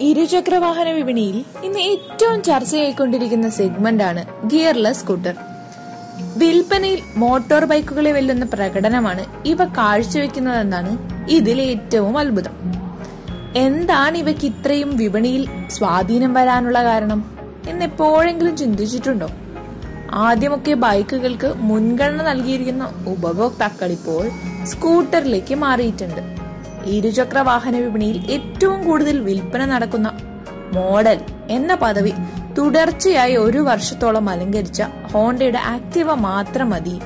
ഇരുചക്രവാഹന വിപണിയിൽ ഇന്ന് ഏറ്റവും ചർച്ചയായിക്കൊണ്ടിരിക്കുന്ന സെഗ്മെന്റ് ആണ് ഗിയർലെസ് സ്കൂട്ടർ. വിൽപ്പനയിൽ മോട്ടോർ ബൈക്കുകളെ വെല്ലുന്ന പ്രകടനമാണ് ഇവ കാഴ്ചവെക്കുന്നതെന്നാണ് ഇതിലെ ഏറ്റവും അത്ഭുതം. എന്താണ് ഇവയ്ക്ക് ഇത്രയും വിപണിയിൽ സ്വാധീനം വരാനുള്ള കാരണം? എന്ന് എപ്പോഴെങ്കിലും ചിന്തിച്ചിട്ടുണ്ടോ? ആദ്യമൊക്കെ ബൈക്കുകൾക്ക് മുൻഗണന നൽകിയിരിക്കുന്ന ഉപഭോക്താക്കൾ ഇപ്പോൾ സ്കൂട്ടറിലേക്ക് മാറിയിട്ടുണ്ട്. ഇരുചക്ര വാഹന വിപണിയിൽ ഏറ്റവും കൂടുതൽ വിൽപ്പന നടക്കുന്ന മോഡൽ എന്ന പദവി തുടർച്ചയായി ഒരു വർഷത്തോളം അലങ്കരിച്ച ഹോണ്ടയുടെ ആക്റ്റീവ മാത്രം മതി.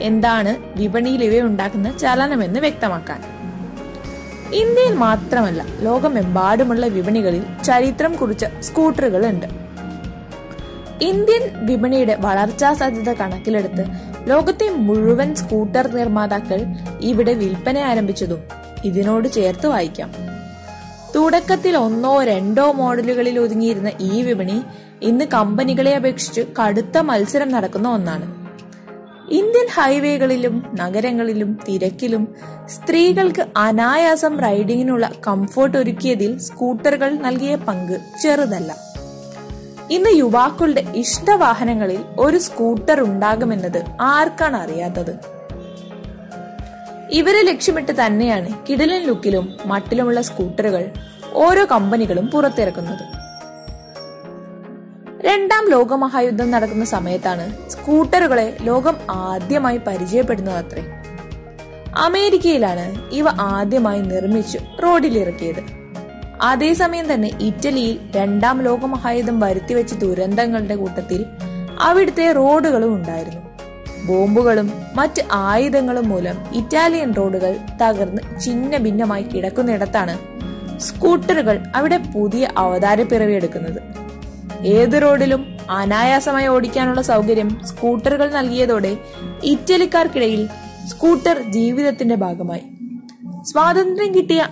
എന്താണ് വിപണിയിൽ ഇവയുണ്ടാക്കുന്ന ചലനമെന്ന് വ്യക്തമാക്കാൻ. ഇന്ത്യയിൽ മാത്രമല്ല ലോകമെമ്പാടുമുള്ള വിപണികളിൽ ചരിത്രം കുറിച്ച സ്കൂട്ടറുകൾ ഉണ്ട് ഇന്ത്യൻ വിപണിയുടെ വളർച്ചാ സാധ്യത കണക്കിലെടുത്ത് ലോകത്തെ മുഴുവൻ സ്കൂട്ടർ നിർമ്മാതാക്കൾ ഇവിടെ വിൽപ്പന ആരംഭിച്ചതും ഇതിനോട് ചേർത്ത് വായിക്കാം. തുടക്കത്തിൽ ഒന്നോ രണ്ടോ മോഡലുകളിൽ ഒതുങ്ങിയിരുന്ന ഈ വിപണി ഇന്ന് കമ്പനികളെ അപേക്ഷിച്ച് കടുത്ത മത്സരം നടക്കുന്ന ഒന്നാണ്. ഇന്ത്യൻ ഹൈവേകളിലും നഗരങ്ങളിലും തിരക്കിലും സ്ത്രീകൾക്ക് അനായാസം റൈഡിങ്ങിനുള്ള കംഫോർട്ട് ഒരുക്കിയതിൽ സ്കൂട്ടറുകൾ നൽകിയ പങ്ക് ചെറുതല്ല. ഇന്ന് യുവാക്കളുടെ ഇഷ്ടവാഹനങ്ങളിൽ ഒരു സ്കൂട്ടർ ഉണ്ടാകുമെന്നത് ആർക്കാണ് അറിയാത്തത്? ഇവരെ ലക്ഷ്യമിട്ട് തന്നെയാണ് കിടിലൻ ലുക്കിലും മട്ടിലുമുള്ള സ്കൂട്ടറുകൾ ഓരോ കമ്പനികളും പുറത്തിറക്കുന്നത്. രണ്ടാം ലോകമഹായുദ്ധം നടക്കുന്ന സമയത്താണ് സ്കൂട്ടറുകളെ ലോകം ആദ്യമായി പരിചയപ്പെടുന്നത് അത്രേ അമേരിക്കയിലാണ് ഇവ ആദ്യമായി നിർമ്മിച്ച് റോഡിലിറക്കിയത്. അതേസമയം തന്നെ ഇറ്റലിയിൽ രണ്ടാം ലോകമഹായുദ്ധം വരുത്തിവെച്ച ദുരന്തങ്ങളുടെ കൂട്ടത്തിൽ അവിടുത്തെ റോഡുകളും ഉണ്ടായിരുന്നു. ബോംബുകളും മറ്റ് ആയുധങ്ങളും മൂലം ഇറ്റാലിയൻ റോഡുകൾ തകർന്ന് ചിന്ന ഭിന്നമായി കിടക്കുന്നിടത്താണ് സ്കൂട്ടറുകൾ അവിടെ പുതിയ അവതാര എടുക്കുന്നത്. ഏത് റോഡിലും അനായാസമായി ഓടിക്കാനുള്ള സൗകര്യം സ്കൂട്ടറുകൾ നൽകിയതോടെ ഇറ്റലിക്കാർക്കിടയിൽ സ്കൂട്ടർ ജീവിതത്തിന്റെ ഭാഗമായി. സ്വാതന്ത്ര്യം കിട്ടിയ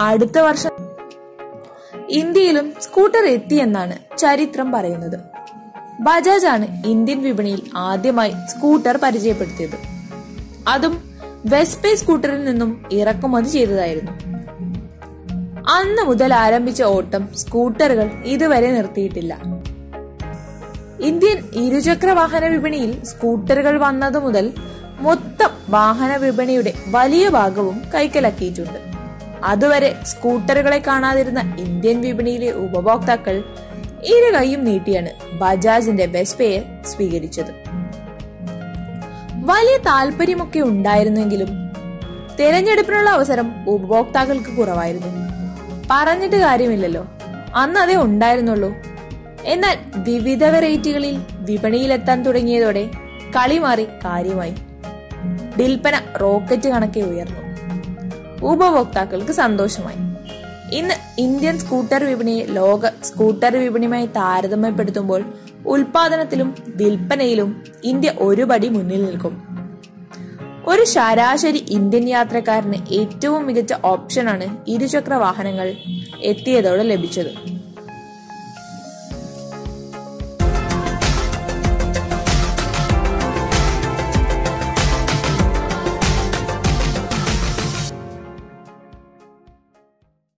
അടുത്ത വർഷം ഇന്ത്യയിലും സ്കൂട്ടർ എത്തിയെന്നാണ് ചരിത്രം പറയുന്നത്. ബജാജ് ആണ് ഇന്ത്യൻ വിപണിയിൽ ആദ്യമായി സ്കൂട്ടർ പരിചയപ്പെടുത്തിയത്. അതും വെസ്പേ സ്കൂട്ടറിൽ നിന്നും ഇറക്കുമതി ചെയ്തതായിരുന്നു. അന്ന് മുതൽ ആരംഭിച്ച ഓട്ടം സ്കൂട്ടറുകൾ ഇതുവരെ നിർത്തിയിട്ടില്ല. ഇന്ത്യൻ ഇരുചക്ര വാഹന വിപണിയിൽ സ്കൂട്ടറുകൾ വന്നതു മുതൽ മൊത്തം വാഹന വിപണിയുടെ വലിയ ഭാഗവും കൈക്കലാക്കിയിട്ടുണ്ട്. അതുവരെ സ്കൂട്ടറുകളെ കാണാതിരുന്ന ഇന്ത്യൻ വിപണിയിലെ ഉപഭോക്താക്കൾ ഇരു കൈയും നീട്ടിയാണ് ബജാജിന്റെ വെസ്പയെ സ്വീകരിച്ചത്. വലിയ താല്പര്യമൊക്കെ ഉണ്ടായിരുന്നെങ്കിലും തിരഞ്ഞെടുപ്പിനുള്ള അവസരം ഉപഭോക്താക്കൾക്ക് കുറവായിരുന്നു. പറഞ്ഞിട്ട് കാര്യമില്ലല്ലോ. അന്ന് അതേ ഉണ്ടായിരുന്നുള്ളൂ. എന്നാൽ വിവിധ വെറൈറ്റികളിൽ വിപണിയിലെത്താൻ തുടങ്ങിയതോടെ കളി മാറി കാര്യമായി. വിൽപ്പന റോക്കറ്റ് കണക്കെ ഉയർന്നു. ഉപഭോക്താക്കൾക്ക് സന്തോഷമായി. ഇന്ന് ഇന്ത്യൻ സ്കൂട്ടർ വിപണിയെ ലോക സ്കൂട്ടർ വിപണിയുമായി താരതമ്യപ്പെടുത്തുമ്പോൾ ഉൽപാദനത്തിലും വിൽപ്പനയിലും ഇന്ത്യ ഒരുപടി മുന്നിൽ നിൽക്കും. ഒരു ശരാശരി ഇന്ത്യൻ യാത്രക്കാരന് ഏറ്റവും മികച്ച ഓപ്ഷനാണ് ഇരുചക്ര വാഹനങ്ങൾ എത്തിയതോടെ ലഭിച്ചത്.